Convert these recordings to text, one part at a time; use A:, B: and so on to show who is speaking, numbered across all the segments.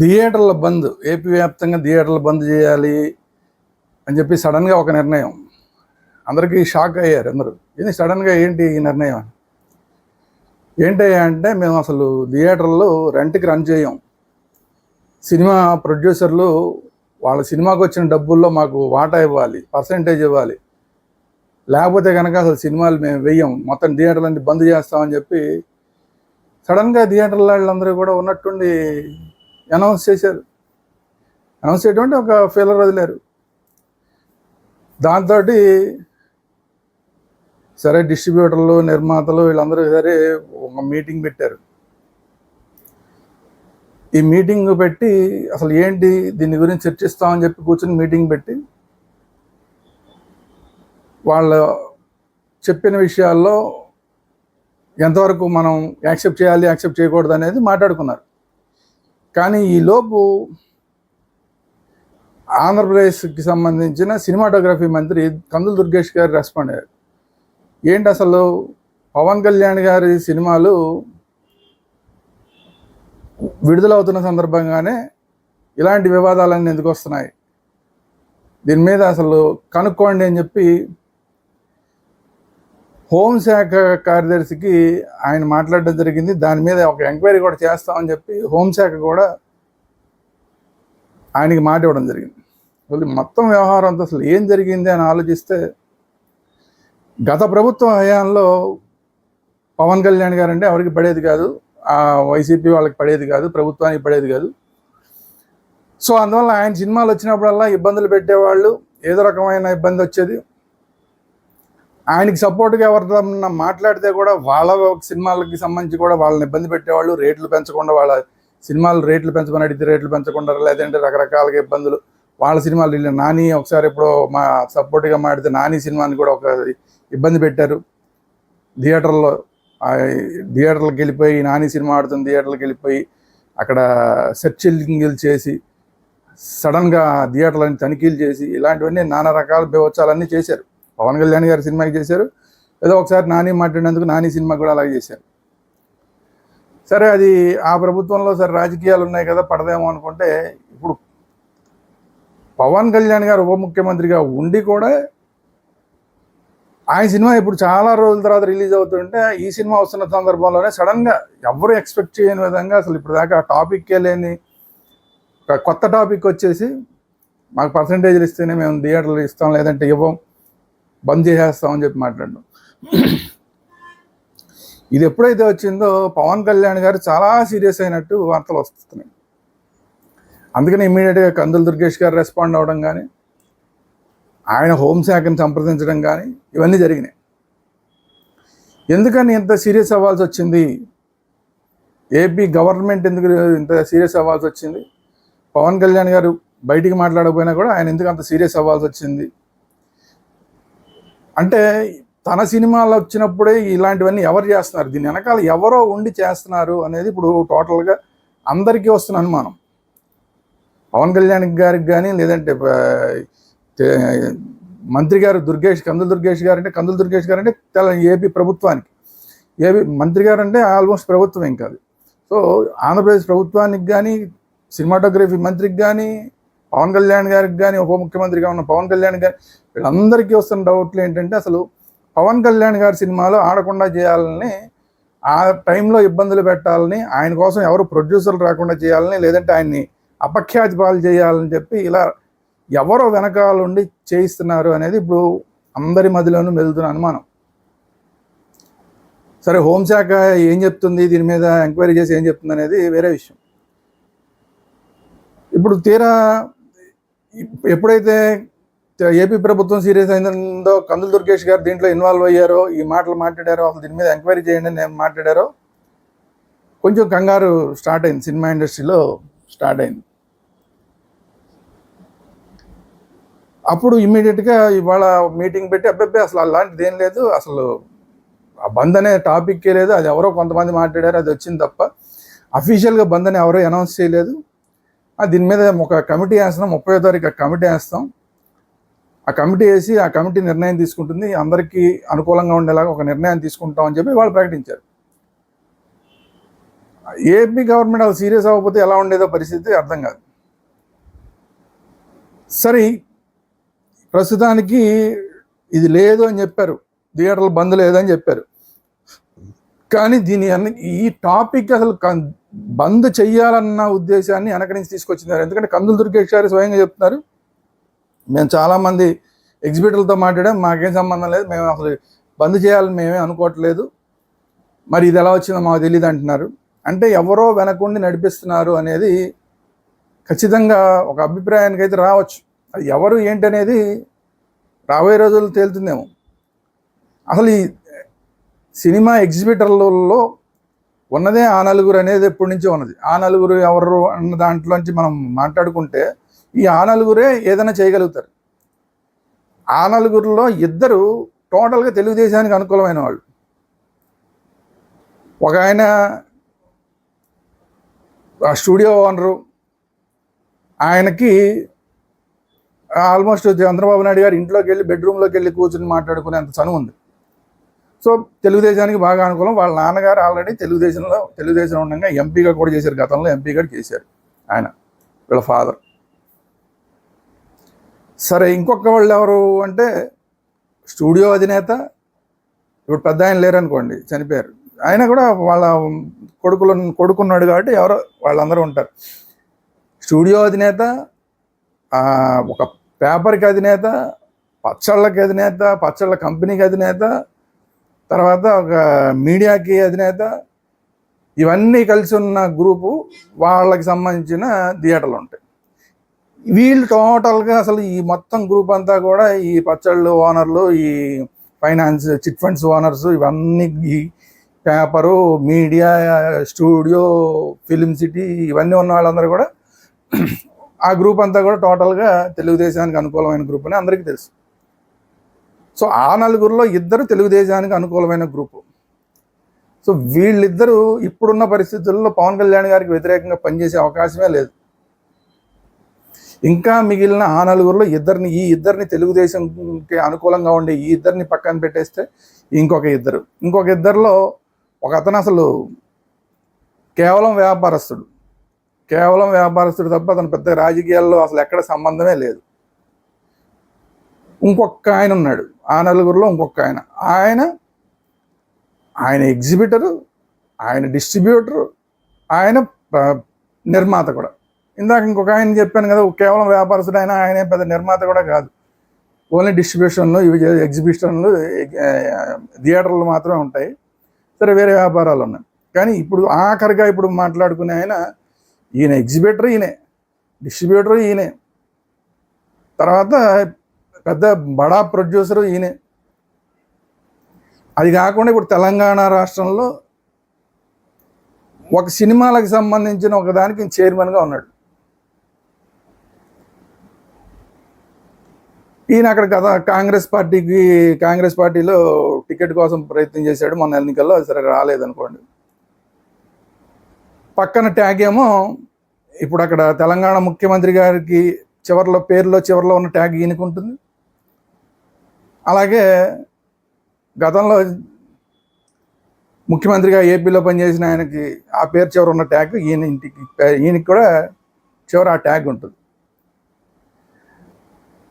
A: థియేటర్ల బంద్ ఏపీ వ్యాప్తంగా థియేటర్లు బంద్ చేయాలి అని చెప్పి సడన్గా ఒక నిర్ణయం. అందరికీ షాక్ అయ్యారు అందరూ. ఇది సడన్గా ఏంటి ఈ నిర్ణయం అని? ఏంటి అంటే మేము అసలు థియేటర్లు రెంట్కి రన్ చేయం. సినిమా ప్రొడ్యూసర్లు వాళ్ళ సినిమాకి వచ్చిన డబ్బుల్లో మాకు వాటా ఇవ్వాలి పర్సంటేజ్ ఇవ్వాలి. లేకపోతే కనుక అసలు సినిమాలు మేము వెయ్యం మొత్తం థియేటర్లన్నీ బంద్ చేస్తామని చెప్పి సడన్గా థియేటర్ల వాళ్ళందరూ కూడా ఉన్నట్టుండి అనౌన్స్ చేశారు. అనౌన్స్ చేయడం ఒక ఫీలర్ వదిలేరు. దాంతో సరే డిస్ట్రిబ్యూటర్లు నిర్మాతలు వీళ్ళందరూ సరే ఒక మీటింగ్ పెట్టారు. ఈ మీటింగ్ పెట్టి అసలు ఏంటి దీని గురించి చర్చిస్తామని చెప్పి కూర్చొని మీటింగ్ పెట్టి వాళ్ళు చెప్పిన విషయాల్లో ఎంతవరకు మనం యాక్సెప్ట్ చేయాలి యాక్సెప్ట్ చేయకూడదు అనేది మాట్లాడుకున్నారు. కానీ ఈలోపు ఆంధ్రప్రదేశ్కి సంబంధించిన సినిమాటోగ్రఫీ మంత్రి కందులు దుర్గేష్ గారు రెస్పాండ్ అయ్యారు. ఏంటి అసలు పవన్ కళ్యాణ్ గారి సినిమాలు విడుదలవుతున్న సందర్భంగానే ఇలాంటి వివాదాలన్నీ ఎందుకు వస్తున్నాయి? దీని మీద అసలు కనుక్కోండి అని చెప్పి హోంశాఖ కార్యదర్శికి ఆయన మాట్లాడడం జరిగింది. దాని మీద ఒక ఎంక్వైరీ కూడా చేస్తామని చెప్పి హోంశాఖ కూడా ఆయనకి మాట ఇవ్వడం జరిగింది. అసలు మొత్తం వ్యవహారం అంతా అసలు ఏం జరిగింది అని ఆలోచిస్తే గత ప్రభుత్వ హయాంలో పవన్ కళ్యాణ్ గారు అంటే ఎవరికి పడేది కాదు. ఆ వైసీపీ వాళ్ళకి పడేది కాదు. ప్రభుత్వానికి పడేది కాదు. సో అందువల్ల ఆయన సినిమాలు వచ్చినప్పుడల్లా ఇబ్బందులు పెట్టేవాళ్ళు. ఏదో రకమైన ఇబ్బంది వచ్చేది. ఆయనకి సపోర్ట్గా ఎవరితో మాట్లాడితే కూడా వాళ్ళ సినిమాలకి సంబంధించి కూడా వాళ్ళని ఇబ్బంది పెట్టేవాళ్ళు రేట్లు పెంచకుండా వాళ్ళ సినిమాలు రేట్లు పెంచమని అడిగితే రేట్లు పెంచకుండా లేదంటే రకరకాలుగా ఇబ్బందులు. వాళ్ళ సినిమాలు వీళ్ళు నాని ఒకసారి ఇప్పుడు మా సపోర్ట్గా మాడితే నాని సినిమాని కూడా ఒక ఇబ్బంది పెట్టారు. థియేటర్లో థియేటర్లకు వెళ్ళిపోయి నాని సినిమా ఆడుతున్న థియేటర్లకు వెళ్ళిపోయి అక్కడ సెర్చింగ్లు చేసి సడన్గా థియేటర్లని తనిఖీలు చేసి ఇలాంటివన్నీ నానా రకాల బేవచ్చాలన్నీ చేశారు. పవన్ కళ్యాణ్ గారి సినిమాకి చేశారు. ఏదో ఒకసారి నాని మాట్లాడినందుకు నాని సినిమా కూడా అలాగే చేశారు. సరే అది ఆ ప్రభుత్వంలో సరే రాజకీయాలు ఉన్నాయి కదా పడదేమో అనుకుంటే ఇప్పుడు పవన్ కళ్యాణ్ గారు ఉప ముఖ్యమంత్రిగా ఉండి కూడా ఆయన సినిమా ఇప్పుడు చాలా రోజుల తర్వాత రిలీజ్ అవుతుంటే ఈ సినిమా వస్తున్న సందర్భంలోనే సడన్గా ఎవరు ఎక్స్పెక్ట్ చేయని విధంగా అసలు ఇప్పుడు దాకా ఆ టాపిక్కే లేని కొత్త టాపిక్ వచ్చేసి మాకు పర్సంటేజ్లు ఇస్తేనే మేము థియేటర్లు ఇస్తాం లేదంటే ఇవ్వం. బంద్ చేసేస్తామని చెప్పి మాట్లాడడం ఇది ఎప్పుడైతే వచ్చిందో పవన్ కళ్యాణ్ గారు చాలా సీరియస్ అయినట్టు వార్తలు వస్తున్నాయి. అందుకని ఇమీడియట్గా కందుల దుర్గేష్ గారు రెస్పాండ్ అవ్వడం కానీ ఆయన హోంశాఖను సంప్రదించడం కానీ ఇవన్నీ జరిగినాయి. ఎందుకని ఇంత సీరియస్ అవ్వాల్సి వచ్చింది? ఏపీ గవర్నమెంట్ ఎందుకు ఇంత సీరియస్ అవ్వాల్సి వచ్చింది? పవన్ కళ్యాణ్ గారు బయటికి మాట్లాడకపోయినా కూడా ఆయన ఎందుకు అంత సీరియస్ అవ్వాల్సి వచ్చింది? అంటే తన సినిమాలు వచ్చినప్పుడే ఇలాంటివన్నీ ఎవరు చేస్తున్నారు? దీని వెనకాల ఎవరో ఉండి చేస్తున్నారు అనేది ఇప్పుడు టోటల్గా అందరికీ వస్తున్న అనుమానం. పవన్ కళ్యాణ్ గారికి కానీ లేదంటే మంత్రి గారు దుర్గేష్ కందుల దుర్గేష్ గారు అంటే కందుల దుర్గేష్ గారు అంటే తెల ఏపీ ప్రభుత్వానికి. ఏపీ మంత్రి గారు అంటే ఆల్మోస్ట్ ప్రభుత్వం ఏం కాదు సో ఆంధ్రప్రదేశ్ ప్రభుత్వానికి కానీ సినిమాటోగ్రఫీ మంత్రికి కానీ పవన్ కళ్యాణ్ గారికి కానీ ఉప ముఖ్యమంత్రిగా ఉన్న పవన్ కళ్యాణ్ గారి వీళ్ళందరికీ వస్తున్న డౌట్లు ఏంటంటే అసలు పవన్ కళ్యాణ్ గారి సినిమాలు ఆడకుండా చేయాలని ఆ టైంలో ఇబ్బందులు పెట్టాలని ఆయన కోసం ఎవరు ప్రొడ్యూసర్లు రాకుండా చేయాలని లేదంటే ఆయన్ని అపఖ్యాతి పాలు చేయాలని చెప్పి ఇలా ఎవరో వెనకాల ఉండి చేయిస్తున్నారు అనేది ఇప్పుడు అందరి మధ్యలోనూ మెదులుతున్న అనుమానం. సరే హోంశాఖ ఏం చెప్తుంది? దీని మీద ఎంక్వైరీ చేసి ఏం చెప్తుంది అనేది వేరే విషయం. ఇప్పుడు తీరా ఎప్పుడైతే ఏపీ ప్రభుత్వం సీరియస్ అయిందో కందుల దుర్గేష్ గారు దీంట్లో ఇన్వాల్వ్ అయ్యారో ఈ మాటలు మాట్లాడారో అసలు దీని మీద ఎంక్వైరీ చేయండి నేను మాట్లాడారో కొంచెం కంగారు స్టార్ట్ అయింది సినిమా ఇండస్ట్రీలో స్టార్ట్ అయింది. అప్పుడు ఇమ్మీడియట్గా ఇవాళ మీటింగ్ పెట్టి అబ్బాయి అసలు అలాంటిది ఏం లేదు అసలు ఆ బంద్ అనే టాపిక్కే లేదు అది ఎవరో కొంతమంది మాట్లాడారు అది వచ్చింది తప్ప అఫీషియల్గా బంద్ అని ఎవరో అనౌన్స్ చేయలేదు. దీని మీద ఒక కమిటీ వేస్తున్నాం. ముప్పై తారీఖు కమిటీ వేస్తాం. ఆ కమిటీ వేసి ఆ కమిటీ నిర్ణయం తీసుకుంటుంది. అందరికీ అనుకూలంగా ఉండేలాగా ఒక నిర్ణయం తీసుకుంటాం అని చెప్పి వాళ్ళు ప్రకటించారు. ఏపీ గవర్నమెంట్ వాళ్ళు సీరియస్ అవ్వకపోతే ఎలా ఉండేదో పరిస్థితి అర్థం కాదు. సరే ప్రస్తుతానికి ఇది లేదు అని చెప్పారు. థియేటర్లు బంద్ లేదని చెప్పారు. కానీ దీని అన్ని ఈ టాపిక్ అసలు కన్- బంద్ చేయాలన్న ఉద్దేశాన్ని వెనక నుంచి తీసుకొచ్చినారు. ఎందుకంటే కందులు దుర్గేశ్వరి స్వయంగా చెప్తున్నారు. మేము చాలామంది ఎగ్జిబిటర్లతో మాట్లాడాం. మాకేం సంబంధం లేదు. మేము అసలు బంద్ చేయాలని మేమే అనుకోవట్లేదు. మరి ఇది ఎలా వచ్చిందో మాకు తెలియదు అంటున్నారు. అంటే ఎవరో వెనకుండి నడిపిస్తున్నారు అనేది ఖచ్చితంగా ఒక అభిప్రాయానికి అయితే రావచ్చు. అది ఎవరు ఏంటనేది రాబోయే రోజుల్లో తేలుతుందేమో. అసలు ఈ సినిమా ఎగ్జిబిటర్లలో ఉన్నదే ఆ నలుగురు అనేది ఎప్పటి నుంచో ఉన్నది. ఆ నలుగురు ఎవరు అన్న దాంట్లోంచి మనం మాట్లాడుకుంటే ఈ ఆ నలుగురే ఏదైనా చేయగలుగుతారు. ఆ నలుగురిలో ఇద్దరు టోటల్గా తెలుగుదేశానికి అనుకూలమైన వాళ్ళు. ఒక ఆయన స్టూడియో ఓనరు. ఆయనకి ఆల్మోస్ట్ చంద్రబాబు నాయుడు గారు ఇంట్లోకి వెళ్ళి బెడ్రూమ్లోకి వెళ్ళి కూర్చుని మాట్లాడుకునేంత చనువు ఉంది. సో తెలుగుదేశానికి బాగా అనుకూలం. వాళ్ళ నాన్నగారు ఆల్రెడీ తెలుగుదేశంలో తెలుగుదేశం ఉండగా ఎంపీగా కూడా చేశారు గతంలో ఎంపీగా చేశారు ఆయన వీళ్ళ ఫాదర్. సరే ఇంకొక వాళ్ళు ఎవరు అంటే స్టూడియో అధినేత ఇప్పుడు పెద్ద ఆయన లేరనుకోండి చనిపోయారు. ఆయన కూడా వాళ్ళ కొడుకులు కొడుకున్నాడు కాబట్టి ఎవరో వాళ్ళందరూ ఉంటారు. స్టూడియో అధినేత ఒక పేపర్కి అధినేత పచ్చళ్ళకి అధినేత పచ్చళ్ళ కంపెనీకి అధినేత తర్వాత ఒక మీడియాకి అధినేత ఇవన్నీ కలిసి ఉన్న గ్రూపు వాళ్ళకి సంబంధించిన థియేటర్లు ఉంటాయి. వీళ్ళు టోటల్గా అసలు ఈ మొత్తం గ్రూప్ అంతా కూడా ఈ పచ్చళ్ళు ఓనర్లు ఈ ఫైనాన్స్ చిట్ ఫండ్స్ ఓనర్స్ ఇవన్నీ ఈ paper media studio film city ఇవన్నీ ఉన్న వాళ్ళందరూ కూడా ఆ గ్రూప్ అంతా కూడా టోటల్గా తెలుగుదేశానికి అనుకూలమైన గ్రూప్ అని అందరికీ తెలుసు. సో ఆ నలుగురిలో ఇద్దరు తెలుగుదేశానికి అనుకూలమైన గ్రూపు. సో వీళ్ళిద్దరూ ఇప్పుడున్న పరిస్థితుల్లో పవన్ కళ్యాణ్ గారికి వ్యతిరేకంగా పనిచేసే అవకాశమే లేదు. ఇంకా మిగిలిన ఆ నలుగురిలో ఇద్దరిని ఈ ఇద్దరిని తెలుగుదేశంకి అనుకూలంగా ఉండే ఈ ఇద్దరిని పక్కన పెట్టేస్తే ఇంకొక ఇద్దరు. ఇంకొక ఇద్దరిలో ఒక అతను అసలు కేవలం వ్యాపారస్తుడు. కేవలం వ్యాపారస్తుడు తప్ప అతను పెద్ద రాజకీయాల్లో అసలు ఎక్కడ సంబంధమే లేదు. ఇంకొక ఆయన ఉన్నాడు. ఆ నలుగురిలో ఇంకొక ఆయన. ఆయన ఆయన ఎగ్జిబిటరు ఆయన డిస్ట్రిబ్యూటరు ఆయన నిర్మాత కూడా. ఇందాక ఇంకొక ఆయన చెప్పాను కదా కేవలం వ్యాపారస్తుడు ఆయన ఆయనే పెద్ద నిర్మాత కూడా కాదు. ఓన్లీ డిస్ట్రిబ్యూషన్లు ఇవి ఎగ్జిబిషన్లు థియేటర్లు మాత్రమే ఉంటాయి. సరే వేరే వ్యాపారాలు ఉన్నాయి. కానీ ఇప్పుడు ఆఖరిగా ఇప్పుడు మాట్లాడుకునే ఆయన ఈయన ఎగ్జిబిటర్ ఈయనే డిస్ట్రిబ్యూటర్ ఈయనే. తర్వాత పెద్ద బడా ప్రొడ్యూసర్ ఈయనే. అది కాకుండా ఇప్పుడు తెలంగాణ రాష్ట్రంలో ఒక సినిమాలకు సంబంధించిన ఒక దానికి చైర్మన్గా ఉన్నాడు. ఈయన అక్కడ గత కాంగ్రెస్ పార్టీకి కాంగ్రెస్ పార్టీలో టికెట్ కోసం ప్రయత్నం చేశాడు. మొన్న ఎన్నికల్లో అది సరే రాలేదనుకోండి. పక్కన ట్యాగ్ ఏమో ఇప్పుడు అక్కడ తెలంగాణ ముఖ్యమంత్రి గారికి చివరిలో పేరులో చివరిలో ఉన్న ట్యాగ్ ఈయనకుంటుంది. అలాగే గతంలో ముఖ్యమంత్రిగా ఏపీలో పనిచేసిన ఆయనకి ఆ పేరు చివర ఉన్న ట్యాగ్ ఈయన ఇంటికి ఈయనకి కూడా చివర ఆ ట్యాగ్ ఉంటుంది.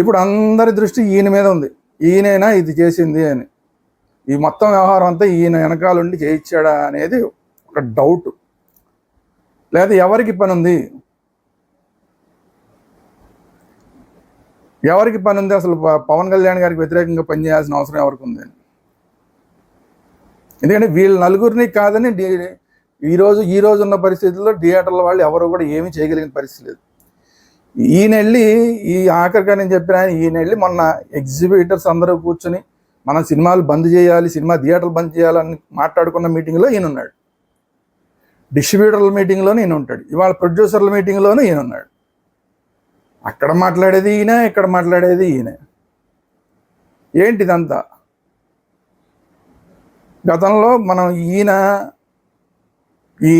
A: ఇప్పుడు అందరి దృష్టి ఈయన మీద ఉంది. ఈయనైనా ఇది చేసింది అని. ఈ మొత్తం వ్యవహారం అంతా ఈయన వెనకాలండి చేయించాడా అనేది ఒక డౌట్. లేదా ఎవరికి పని ఉంది? ఎవరికి పని ఉంది? అసలు పవన్ కళ్యాణ్ గారికి వ్యతిరేకంగా పనిచేయాల్సిన అవసరం ఎవరికి ఉంది? ఎందుకంటే వీళ్ళ నలుగురిని కాదని ఈరోజు ఈ రోజు ఉన్న పరిస్థితుల్లో థియేటర్ల వాళ్ళు ఎవరు కూడా ఏమీ చేయగలిగిన పరిస్థితి లేదు. ఈయన వెళ్ళి ఈ ఆఖరిగా నేను చెప్పిన ఆయన ఈయన వెళ్ళి మొన్న ఎగ్జిబిటర్స్ అందరూ కూర్చొని మన సినిమాలు బంద్ చేయాలి సినిమా థియేటర్లు బంద్ చేయాలని మాట్లాడుకున్న మీటింగ్లో ఈయన ఉన్నాడు డిస్ట్రిబ్యూటర్ల మీటింగ్లోనే ఈయన ఉంటాడు ఇవాళ ప్రొడ్యూసర్ల మీటింగ్లోనే ఈయన ఉన్నాడు అక్కడ మాట్లాడేది ఈయన ఇక్కడ మాట్లాడేది ఈయన. ఏంటిదంతా? గతంలో మనం ఈయన ఈ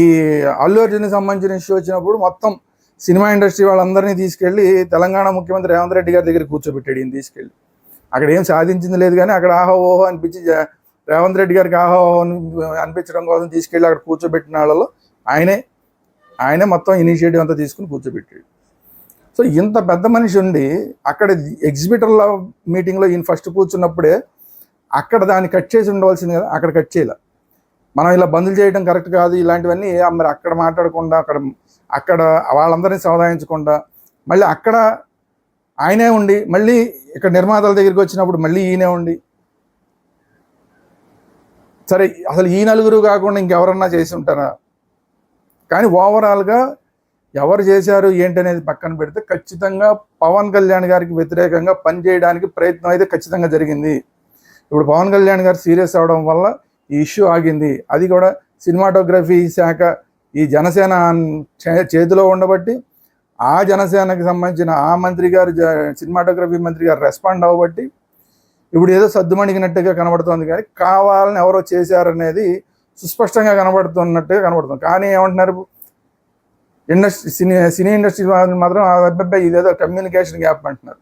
A: అల్లు అర్జున్కి సంబంధించిన ఇష్యూ వచ్చినప్పుడు మొత్తం సినిమా ఇండస్ట్రీ వాళ్ళందరినీ తీసుకెళ్ళి తెలంగాణ ముఖ్యమంత్రి రేవంత్ రెడ్డి గారి దగ్గర కూర్చోబెట్టాడు ఈయన తీసుకెళ్ళి. అక్కడ ఏం సాధించింది లేదు కానీ అక్కడ ఆహో ఓహో అనిపించి రేవంత్ రెడ్డి గారికి ఆహో అనిపించడం కోసం తీసుకెళ్ళి అక్కడ కూర్చోబెట్టిన వాళ్ళలో ఆయనే ఆయనే మొత్తం ఇనిషియేటివ్ అంతా తీసుకుని కూర్చోబెట్టాడు. సో ఇంత పెద్ద మనిషి ఉండి అక్కడ ఎగ్జిబిటర్ల మీటింగ్లో ఈయన ఫస్ట్ కూర్చున్నప్పుడే అక్కడ దాన్ని కట్ చేసి ఉండవలసింది కదా అక్కడ కట్ చేయలే. మనం ఇలా బందులు చేయడం కరెక్ట్ కాదు ఇలాంటివన్నీ మరి అక్కడ మాట్లాడకుండా అక్కడ అక్కడ వాళ్ళందరినీ సముదాయించకుండా మళ్ళీ అక్కడ ఆయనే ఉండి మళ్ళీ ఇక్కడ నిర్మాతల దగ్గరికి వచ్చినప్పుడు మళ్ళీ ఈయనే ఉండి. సరే అసలు ఈ నలుగురు కాకుండా ఇంకెవరన్నా చేసి ఉంటారా? కానీ ఓవరాల్గా ఎవరు చేశారు ఏంటి అనేది పక్కన పెడితే ఖచ్చితంగా పవన్ కళ్యాణ్ గారికి వ్యతిరేకంగా పనిచేయడానికి ప్రయత్నం అయితే ఖచ్చితంగా జరిగింది. ఇప్పుడు పవన్ కళ్యాణ్ గారు సీరియస్ అవడం వల్ల ఈ ఇష్యూ ఆగింది. అది కూడా సినిమాటోగ్రఫీ శాఖ ఈ జనసేన చే- చేతిలో ఉండబట్టి ఆ జనసేనకి సంబంధించిన ఆ మంత్రి గారు జ- సినిమాటోగ్రఫీ మంత్రి గారు రెస్పాండ్ అవ్వబట్టి ఇప్పుడు ఏదో సర్దుమణిగినట్టుగా కనబడుతోంది కానీ కావాలని ఎవరో చేశారనేది సుస్పష్టంగా కనబడుతున్నట్టుగా కనబడుతుంది. కానీ ఏమంటున్నారు? ఇండస్ట్రీ సినీ సినీ ఇండస్ట్రీ వాళ్ళు మాత్రం అబ్బాయి ఇదేదో కమ్యూనికేషన్ గ్యాప్ అంటున్నారు.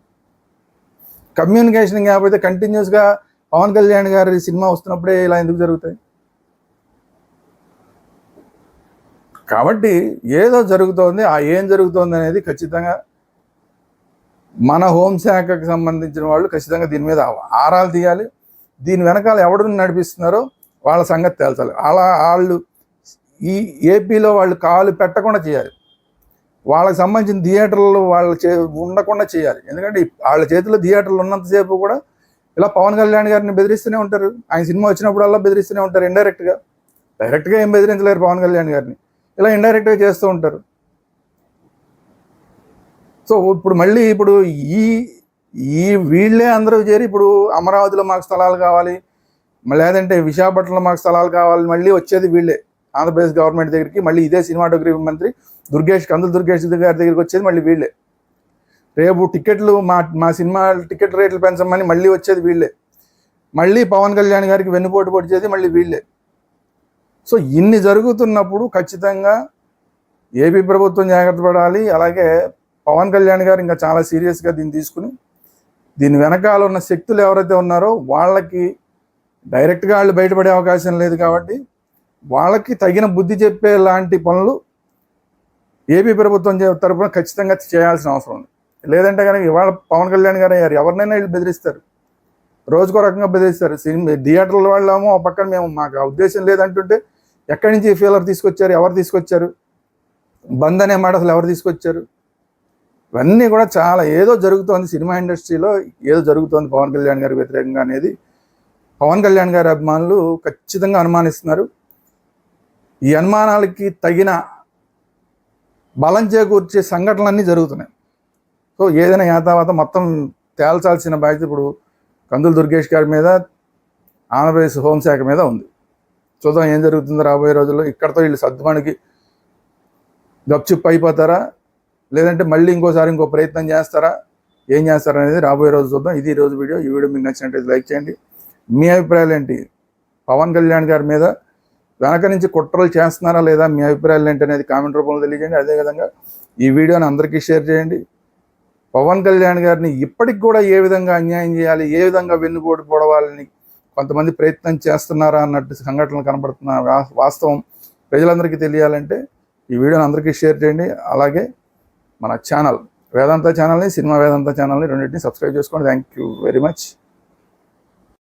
A: కమ్యూనికేషన్ గ్యాప్ అయితే కంటిన్యూస్గా పవన్ కళ్యాణ్ గారి సినిమా వస్తున్నప్పుడే ఇలా ఎందుకు జరుగుతాయి? కాబట్టి ఏదో జరుగుతోంది ఆ ఏం జరుగుతోంది అనేది ఖచ్చితంగా మన హోంశాఖకు సంబంధించిన వాళ్ళు ఖచ్చితంగా దీని మీద ఆరాలు తీయాలి. దీని వెనకాల ఎవడు నడిపిస్తున్నారో వాళ్ళ సంగతి తేల్చాలి. అలా వాళ్ళు ఈ ఏపీలో వాళ్ళు కాలు పెట్టకుండా చేయాలి. వాళ్ళకి సంబంధించిన థియేటర్లు వాళ్ళ చే ఉండకుండా చేయాలి. ఎందుకంటే వాళ్ళ చేతిలో థియేటర్లు ఉన్నంతసేపు కూడా ఇలా పవన్ కళ్యాణ్ గారిని బెదిరిస్తూనే ఉంటారు. ఆయన సినిమా వచ్చినప్పుడల్లా బెదిరిస్తూనే ఉంటారు ఇండైరెక్ట్గా డైరెక్ట్గా ఏం బెదిరించలేరు పవన్ కళ్యాణ్ గారిని. ఇలా ఇండైరెక్ట్గా చేస్తూ ఉంటారు. సో ఇప్పుడు మళ్ళీ ఇప్పుడు ఈ ఈ వీళ్ళే అందరూ చేరి ఇప్పుడు అమరావతిలో మాకు స్థలాలు కావాలి. లేదంటే విశాఖపట్నంలో మాకు స్థలాలు కావాలి. మళ్ళీ వచ్చేది వీళ్ళే. ఆంధ్రప్రదేశ్ గవర్నమెంట్ దగ్గరికి మళ్ళీ ఇదే సినిమాటోగ్రఫీ మంత్రి దుర్గేష్ కందుల దుర్గేష్ గారి దగ్గరికి వచ్చేది మళ్ళీ వీళ్ళే. రేపు టికెట్లు మా మా సినిమా టికెట్ రేట్లు పెంచమని మళ్ళీ వచ్చేది వీళ్ళే. మళ్ళీ పవన్ కళ్యాణ్ గారికి వెన్నుపోటు పొడిచేది మళ్ళీ వీళ్ళే. సో ఇన్ని జరుగుతున్నప్పుడు ఖచ్చితంగా ఏపీ ప్రభుత్వం జాగ్రత్త పడాలి. అలాగే పవన్ కళ్యాణ్ గారు ఇంకా చాలా సీరియస్గా దీన్ని తీసుకుని దీని వెనకాల ఉన్న శక్తులు ఎవరైతే ఉన్నారో వాళ్ళకి డైరెక్ట్గా వాళ్ళు బయటపడే అవకాశం లేదు కాబట్టి వాళ్ళకి తగిన బుద్ధి చెప్పే లాంటి పనులు ఏపీ ప్రభుత్వం తరఫున తరపున ఖచ్చితంగా చేయాల్సిన అవసరం ఉంది. లేదంటే కనుక ఇవాళ పవన్ కళ్యాణ్ గారు అయ్యారు. ఎవరినైనా వీళ్ళు బెదిరిస్తారు. రోజుకో రకంగా బెదిరిస్తారు. సినిమా థియేటర్ల వాళ్ళేమో ఒక పక్కన మేము మాకు ఆ ఉద్దేశం లేదంటుంటే ఎక్కడి నుంచి ఫీలర్ తీసుకొచ్చారు? ఎవరు తీసుకొచ్చారు? బంద్ అనే మాట అసలు ఎవరు తీసుకొచ్చారు? ఇవన్నీ కూడా చాలా ఏదో జరుగుతోంది సినిమా ఇండస్ట్రీలో ఏదో జరుగుతోంది పవన్ కళ్యాణ్ గారికి వ్యతిరేకంగా అనేది. పవన్ కళ్యాణ్ గారి అభిమానులు ఖచ్చితంగా అనుమానిస్తున్నారు. ఈ అనుమానాలకి తగిన బలం చేకూర్చే సంఘటనలన్నీ జరుగుతున్నాయి. సో ఏదైనా యాతావాత మొత్తం తేల్చాల్సిన బాధ్యత ఇప్పుడు కందుల దుర్గేష్ గారి మీద ఆంధ్రప్రదేశ్ హోంశాఖ మీద ఉంది. చూద్దాం ఏం జరుగుతుందో రాబోయే రోజుల్లో. ఇక్కడతో వీళ్ళు సర్దుమణికి గప్చిప్ అయిపోతారా? లేదంటే మళ్ళీ ఇంకోసారి ఇంకో ప్రయత్నం చేస్తారా? ఏం చేస్తారా అనేది రాబోయే రోజు చూద్దాం. ఇది ఈ రోజు వీడియో. ఈ వీడియో మీకు నచ్చినట్టు లైక్ చేయండి. మీ అభిప్రాయాలు ఏంటి? పవన్ కళ్యాణ్ గారి మీద వెనక నుంచి కుట్రలు చేస్తున్నారా లేదా మీ అభిప్రాయాలు ఏంటి అనేది కామెంట్ రూపంలో తెలియజేయండి. అదేవిధంగా ఈ వీడియోని అందరికీ షేర్ చేయండి. పవన్ కళ్యాణ్ గారిని ఇప్పటికి కూడా ఏ విధంగా అన్యాయం చేయాలి ఏ విధంగా వెన్నుపోటు పొడవాలని కొంతమంది ప్రయత్నం చేస్తున్నారా అన్నట్టు సంఘటనలు కనబడుతున్న వా- వాస్తవం ప్రజలందరికీ తెలియాలంటే ఈ వీడియోని అందరికీ షేర్ చేయండి. అలాగే మన ఛానల్ వేదాంత ఛానల్ని సినిమా వేదాంత ఛానల్ని రెండింటిని సబ్స్క్రైబ్ చేసుకోండి. Thank you very much.